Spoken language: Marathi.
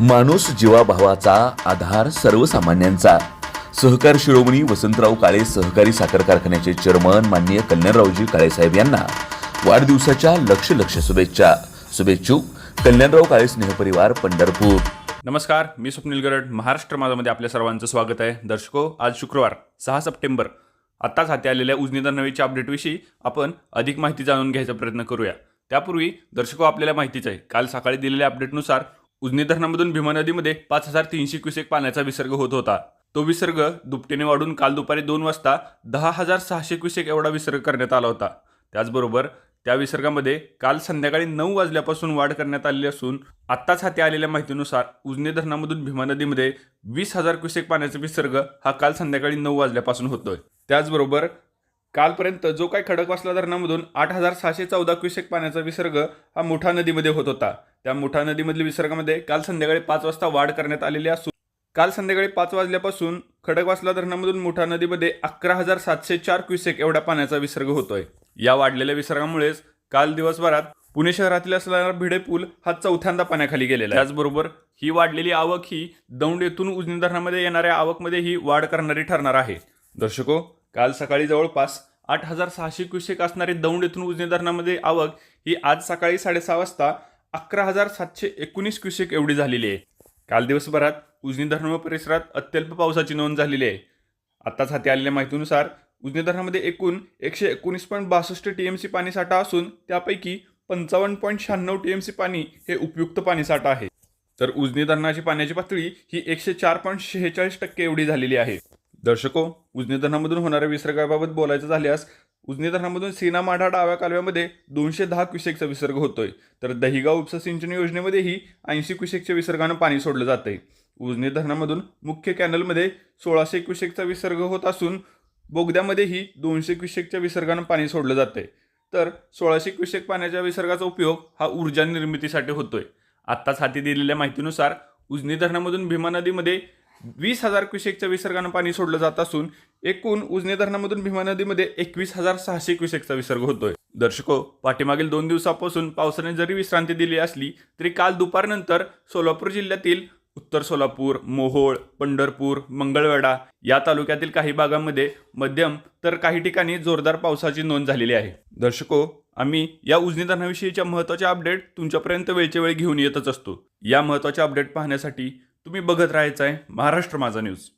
माणूस जीवाभावाचा आधार सर्वसामान्यांचा. सहकार शिरोमणी वसंतराव काळे सहकारी साखर कारखान्याचे चेअरमन माननीय कल्याणरावजी काळेसाहेब यांना वाढदिवसाच्या लक्ष लक्ष शुभेच्छा. शुभेच्छुक कल्याणराव काळे स्नेहपरिवार पंढरपूर. नमस्कार मी स्वप्नील गरड महाराष्ट्र माझामध्ये आपल्या सर्वांचं स्वागत आहे. दर्शको आज शुक्रवार सहा सप्टेंबर. आत्ताच हाती आलेल्या उजनीदार नवीच्या अपडेटविषयी आपण अधिक माहिती जाणून घ्यायचा प्रयत्न करूया. त्यापूर्वी दर्शको आपल्याला माहितीच आहे काल सकाळी दिलेल्या अपडेटनुसार उजनी धरणामधून भीमा नदीमध्ये पाच हजार तीनशे क्युसेक पाण्याचा विसर्ग होत होता. तो विसर्ग दुपटीने वाढून काल दुपारी दोन वाजता दहा हजार सहाशे क्युसेक एवढा विसर्ग करण्यात आला होता. त्याचबरोबर त्या विसर्गामध्ये काल संध्याकाळी नऊ वाजल्यापासून वाढ करण्यात आलेली असून आत्ताच हाती आलेल्या माहितीनुसार उजनी धरणामधून भीमा नदीमध्ये वीस हजार क्युसेक पाण्याचा विसर्ग हा काल संध्याकाळी नऊ वाजल्यापासून होतोय. त्याचबरोबर कालपर्यंत जो काही खडकवासला धरणामधून आठ हजार सहाशे चौदा क्युसेक पाण्याचा विसर्ग हा मुठा नदीमध्ये होत होता. त्या मुठा नदीमधील विसर्गामध्ये काल संध्याकाळी पाच वाजता वाढ करण्यात आलेली असून काल संध्याकाळी पाच वाजल्यापासून खडकवासला धरणामधून मुठा नदीमध्ये अकरा हजार सातशे चार क्युसेक एवढा पाण्याचा विसर्ग होतोय. या वाढलेल्या विसर्गामुळेच काल दिवसभरात पुणे शहरातील असणारा भिडे पूल हा चौथ्यांदा पाण्याखाली गेलेला आहे. त्याचबरोबर ही वाढलेली आवक ही दौंड येथून उजनी धरणामध्ये येणाऱ्या आवकमध्ये ही वाढ करणारी ठरणार आहे. दर्शको काल सकाळी जवळपास आठ हजार सहाशे क्युसेक असणारी दौंड येथून उजनी धरणामध्ये आवक ही आज सकाळी साडेसहा वाजता अकरा हजार सातशे एकोणीस क्युसेक एवढी झालेली आहे. काल दिवसभरात उजनी धरण व परिसरात अत्यल्प पावसाची नोंद झालेली आहे. आत्ताच हाती आलेल्या माहितीनुसार उजनी धरणामध्ये एकूण एकशे एकोणीस पॉईंट बासष्ट टी एम सी पाणी साठा असून त्यापैकी पंचावन्न पॉईंट शहाण्णव टी एम सी पाणी हे उपयुक्त पाणी साठा आहे. तर उजनी धरणाची पाण्याची पातळी ही एकशे चार पॉईंट शेहेचाळीस टक्के एवढी झालेली आहे. दर्शको उजनी धरणामधून होणाऱ्या विसर्गाबाबत बोलायचं झाल्यास उजनी धरणामधून सीना माढा डाव्या कालव्यामध्ये दोनशे दहा क्युसेकचा विसर्ग होतोय. तर दहिगाव उपसा सिंचन योजनेमध्येही ऐंशी क्युसेकच्या विसर्गानं पाणी सोडलं जातंय. उजनी धरणामधून मुख्य कॅनलमध्ये सोळाशे क्युसेकचा विसर्ग होत असून बोगद्यामध्येही दोनशे क्युसेकच्या विसर्गानं पाणी सोडलं जातंय. तर सोळाशे क्युसेक पाण्याच्या विसर्गाचा उपयोग हा ऊर्जा निर्मितीसाठी होतोय. आत्ताच हाती दिलेल्या माहितीनुसार उजनी धरणामधून भीमा नदीमध्ये वीस हजार क्युसेकच्या विसर्गानं पाणी सोडलं जात असून एकूण उजने धरणामधून भीमा नदीमध्ये एकवीस हजार सहाशे क्युसेकचा विसर्ग होतोय. दर्शको पाठीमागील दोन दिवसापासून पावसाने जरी विश्रांती दिली असली तरी काल दुपारनंतर सोलापूर जिल्ह्यातील उत्तर सोलापूर मोहोळ पंढरपूर मंगळवेढा या तालुक्यातील काही भागांमध्ये मध्यम तर काही ठिकाणी जोरदार पावसाची नोंद झालेली आहे. दर्शको आम्ही या उजनी धरणाविषयीच्या महत्त्वाच्या अपडेट तुमच्यापर्यंत वेळच्या वेळी घेऊन येतच असतो. या महत्त्वाच्या अपडेट पाहण्यासाठी तुम्ही बघत राहायचं आहे महाराष्ट्र माझा न्यूज.